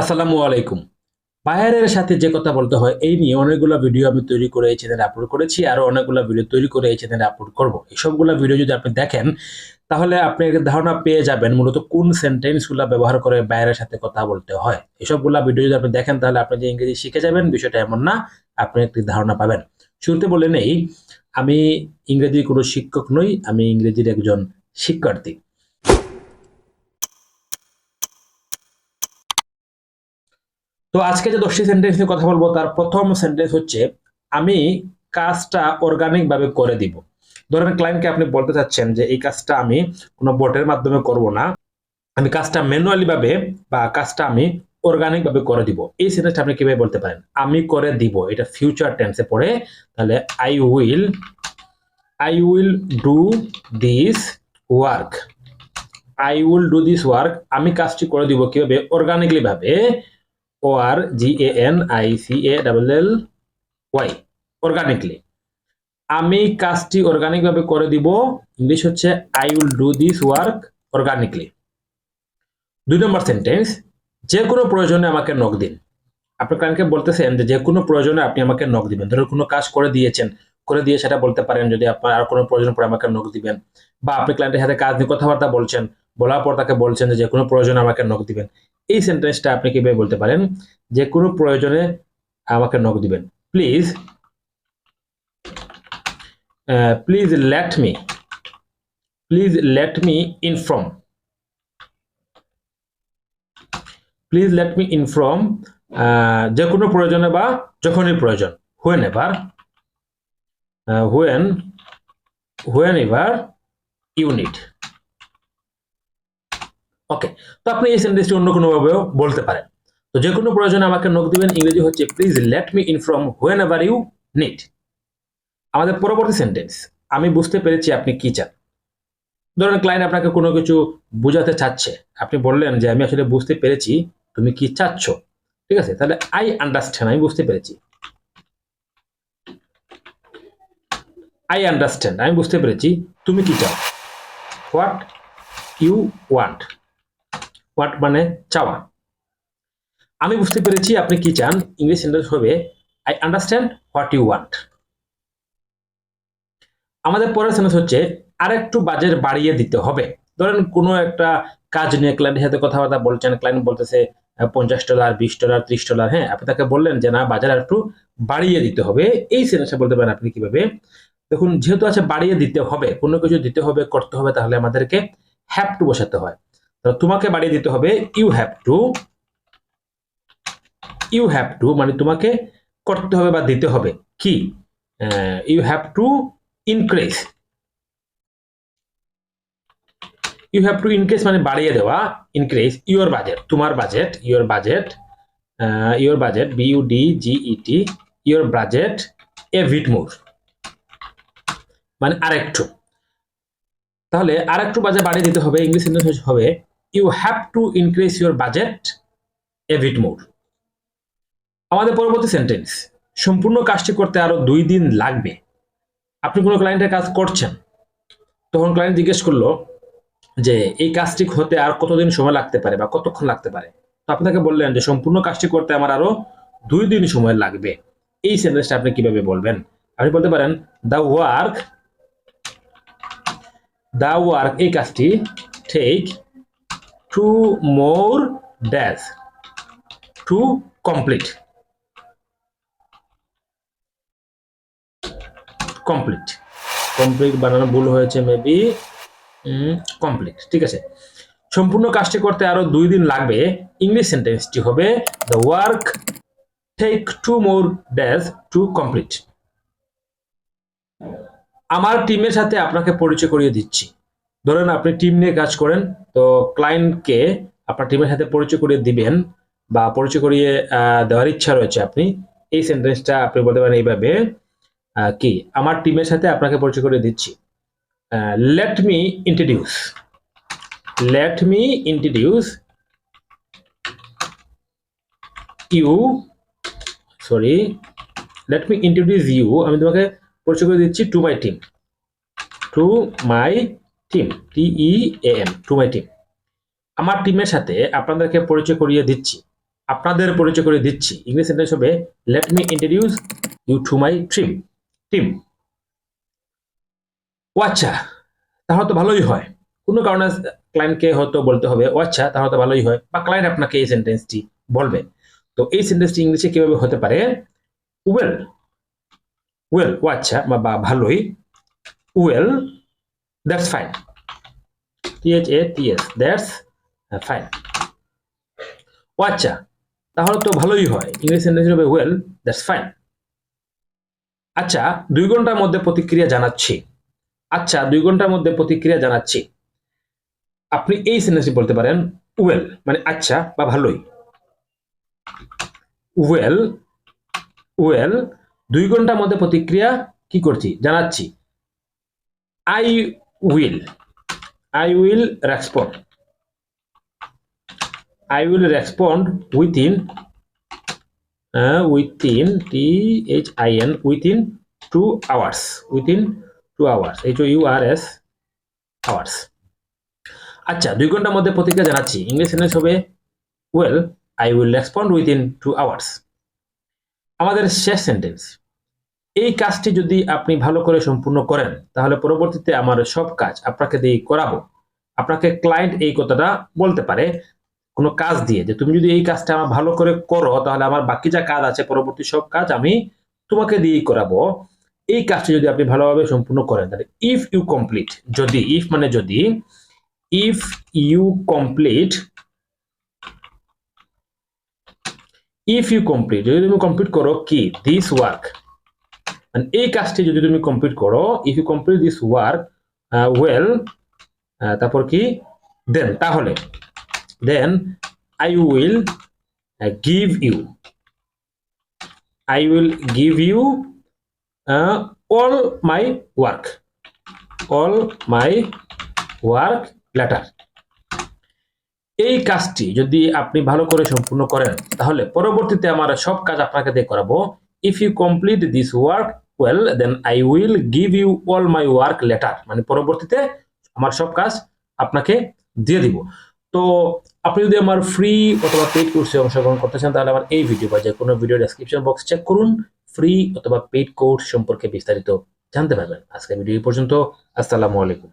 আসসালামু আলাইকুম। বায়ারের সাথে যে কথা বলতে হয়, এই নিয়ে অনেকগুলো ভিডিও আমি তৈরি করে এই চ্যানেলে আপলোড করেছি, আরও অনেকগুলো ভিডিও তৈরি করে এই চ্যানেলে আপলোড করব। এই সবগুলো ভিডিও যদি আপনি দেখেন, তাহলে আপনি একটা ধারণা পেয়ে যাবেন মূলত কোন সেন্টেন্সগুলো ব্যবহার করে বায়ারের সাথে কথা বলতে হয়। এসবগুলা ভিডিও যদি আপনি দেখেন, তাহলে আপনি যে ইংরেজি শিখে যাবেন, বিষয়টা এমন না, আপনি একটি ধারণা পাবেন। শুরুতে বলে নেই, আমি ইংরেজির কোনো শিক্ষক নই, আমি ইংরেজির একজন শিক্ষার্থী। তো আজকে যে দশটি সেন্টেন্স নিয়ে কথা বলব, তার প্রথম সেন্টেন্স হচ্ছে, আমি কাজটা অর্গানিক ভাবে করে দিব। ধরেন ক্লায়েন্টকে আপনি বলতে চাচ্ছেন যে, এই কাজটা আমি কোনো বোটের মাধ্যমে করব না। আমি কাজটা ম্যানুয়ালি ভাবে বা কাজটা আমি অর্গানিক ভাবে করে দিব। এই সেন্টেন্সটা আপনি কীভাবে বলতে পারেন? আমি করে দিব। এটা ফিউচার টেন্সে পড়ে, তাহলে I will I will do this work I will do this work আমি কাজটি করে দিব কীভাবে? অর্গানিকলি ভাবে। R G A N I C A double L Y organically আমি কাজটি অর্গানিক ভাবে করে দিব। ইংলিশ হচ্ছে I will do this work organically দুই নম্বর সেন্টেন্স যে কোনো প্রয়োজনে আমাকে নক দিন। আপনি ক্লায়েন্টকে বলতেছেন যে যে কোনো প্রয়োজনে আপনি আমাকে নক দিবেন। ধরুন কোনো কাজ করে দিয়েছেন, করে দিয়ে সেটা বলতে পারেন যদি আপনার আর কোনো প্রয়োজন পড়ে আমাকে নক দিবেন। বা আপনি ক্লায়েন্টের সাথে কাজ নিয়ে কথাবার্তা বলছেন বলার পর তাকে বলছেন যে কোনো প্রয়োজনে আমাকে নক দিবেন। এই সেন্টেন্সটা আপনি কীভাবে বলতে পারেন? যে কোনো প্রয়োজনে আমাকে নক দিবেন। Please please let me please let me inform please let me inform যে কোনো প্রয়োজনে বা যখনই প্রয়োজন whenever when whenever you need okay তো আপনি এই সেন্টেন্সটি অন্য কোনোভাবেও বলতে পারেন। তো যে কোনো প্রয়োজনে আমাকে নক দিবেন, ইংরেজি হচ্ছে please let me inform whenever you need আমাদের পরবর্তী সেন্টেন্স আমি বুঝতে পেরেছি আপনি কি চান। ধরেন ক্লায়েন্ট আপনাকে কোনো কিছু বোঝাতে চাচ্ছে। আপনি বললেন যে, আমি আসলে বুঝতে পেরেছি, তুমি কি চাচ্ছ? ঠিক আছে, তাহলে আই আন্ডারস্ট্যান্ড আমি বুঝতে পেরেছি। আই আন্ডারস্ট্যান্ড আমি বুঝতে পেরেছি, তুমি কি চাও? হোয়াট ইউ ওয়ান্ট হোয়াট মানে চাওয়া। আমি বুঝতে পেরেছি আপনি কি চান ইংলিশ সেন্টেন্স হবে I understand what you want আমাদের পরের সেন্টেন্স হচ্ছে, আরেকটু বাজেট বাড়িয়ে দিতে হবে। ধরেন কোনো একটা কাজ নিয়ে ক্লায়েন্টের সাথে কথাবার্তা বলছেন ক্লায়েন্ট বলতেছে, পঞ্চাশ ডলার বিশ ডলার ত্রিশ ডলার হ্যাঁ আপনি তাকে বললেন যে, না, বাজার একটু বাড়িয়ে দিতে হবে। এই সেন্টেন্সটা বলতে পারেন আপনি কীভাবে? দেখুন, যেহেতু আছে বাড়িয়ে দিতে হবে, কোনো কিছু দিতে হবে, করতে হবে, তাহলে আমাদেরকে হ্যাপ টু বসাতে হয়। তোমাকে বাড়িয়ে দিতে হবে you have to you have to মানে তোমাকে করতে হবে বা দিতে হবে। কি? You have to increase you have to increase মানে বাড়িয়ে দেওয়া ইনক্রিজ ইউর বাজেট তোমার budget your budget your budget B U D G E T your budget a bit more মানে আরেকটু। তাহলে আরেকটু বাজেট বাড়িয়ে দিতে হবে ইংলিশ সেন্টেন্স হবে you have to increase your budget a bit more আমাদের পরবর্তী সেন্টেন্স সম্পূর্ণ কাজটি করতে আরও দুই দিন লাগবে। আপনি কোনো ক্লায়েন্টের কাজ করছেন, তখন ক্লায়েন্ট জিজ্ঞেস করল যে, এই কাজটি হতে আর কতদিন সময় লাগতে পারে বা কতক্ষণ লাগতে পারে? তো আপনি তাকে বললেন যে, সম্পূর্ণ কাজটি করতে আমার আরও দুই দিন সময় লাগবে। এই সেন্টেন্সটা আপনি কীভাবে বলবেন? আপনি বলতে পারেন দ্য ওয়ার্ক দ্য ওয়ার্ক এই কাজটি take two more dash, to complete complete complete বানানো ভুল হয়েছে মেবি কমপ্লিট, ঠিক আছে। সম্পূর্ণ কাজটি করতে আরও দুই দিন লাগবে, ইংলিশ সেন্টেন্সটি হবে the work take two more dash to complete আমার টিমের সাথে আপনাকে পরিচয় করিয়ে দিচ্ছি। ধরেন আপনি টিম নিয়ে কাজ করেন তো ক্লায়েন্টকে আপনার টিমের সাথে পরিচয় করিয়ে দিবেন বা পরিচয় করিয়ে দেওয়ার ইচ্ছা রয়েছে আপনি, এই সেন্টেন্সটা আপনি বলতে পারেন এইভাবে কি, আমার টিমের সাথে আপনাকে পরিচয় করে দিচ্ছি। Let me introduce let me introduce you sorry let me introduce you আমি তোমাকে পরিচয় করে দিচ্ছি to my team to my team T E M to my team আমার টিমের সাথে আপনাদেরকে পরিচয় করিয়ে দিচ্ছি। আপনাদের পরিচয় করে দিচ্ছি। ইংলিশ সেন্টেন্স হবে let me introduce you to my trim team ও আচ্ছা তাহলে তো ভালোই হয়। কোনো কারণে ক্লায়েন্টকে হয়তো বলতে হবে, ও আচ্ছা তাহলে তো ভালোই হয়। বা ক্লায়েন্ট আপনাকে এই সেন্টেন্সটি বলবে। তো এই সেন্টেন্সটি ইংলিশে কীভাবে হতে পারে? ওয়েল ওয়েল ও আচ্ছা বা ভালোই। Well that's fine T H A T S that's fine ও আচ্ছা তাহলে তো ভালোই হয়। ইংলিশ সেন্টেন্স হবে ওয়েল দ্যাটস ফাইন আচ্ছা দুই ঘণ্টার মধ্যে প্রতিক্রিয়া জানাচ্ছি। আচ্ছা দুই ঘণ্টার মধ্যে প্রতিক্রিয়া জানাচ্ছি। আপনি এই সেন্টেন্সটি বলতে পারেন ওয়েল মানে আচ্ছা বা ভালোই। ওয়েল ওয়েল দুই ঘণ্টার মধ্যে প্রতিক্রিয়া কি করছি? জানাচ্ছি। I will I will respond I will respond within uh, within T H I N within two hours. Within two hours. H O U R S hours. আচ্ছা দুই ঘণ্টার মধ্যে প্রতিক্রিয়া জানাচ্ছি। ইংলিশ সেন্টেন্স হবে well I will respond within two hours আমাদের শেষ sentence এই কাজটি যদি আপনি ভালো করে সম্পূর্ণ করেন, তাহলে পরবর্তীতে আমার সব কাজ আপনাকে দিয়ে করাবো। আপনাকে ক্লায়েন্ট এই কথাটা বলতে পারে, কোনো কাজ দিয়ে যে তুমি যদি এই কাজটা আমার ভালো করে করো, তাহলে আমার বাকি যা কাজ আছে, পরবর্তী সব কাজ আমি তোমাকে দিয়েই করাবো। এই কাজটি যদি আপনি ভালোভাবে সম্পূর্ণ করেন, তাহলে ইফ ইউ কমপ্লিট যদি ইফ মানে যদি if you complete if you complete যদি তুমি কমপ্লিট করো কি? দিস ওয়ার্ক এই কাজটি যদি তুমি কমপ্লিট করো if you complete this work well তারপর কি? দেন তাহলে will uh, give you I will give you uh, all my work all my work letter. এই কাজটি যদি আপনি ভালো করে সম্পূর্ণ করেন তাহলে পরবর্তীতে আমার সব কাজ আপনাকে দিয়ে করাবো। If you complete this work well then I will give you all my work later মানে পরবর্তীতে আমার সব কাজ আপনাকে দিয়ে দিব। তো আপনি যদি আমার ফ্রি অথবা পেড কোর্সে অংশগ্রহণ করতে চান, তাহলে আমার এই ভিডিও বা যে কোনো ভিডিও ডেসক্রিপশন বক্স চেক করুন। ফ্রি অথবা পেইড কোর্স সম্পর্কে বিস্তারিত জানতে পারবেন। আজকে ভিডিও পর্যন্ত। আসসালামু আলাইকুম।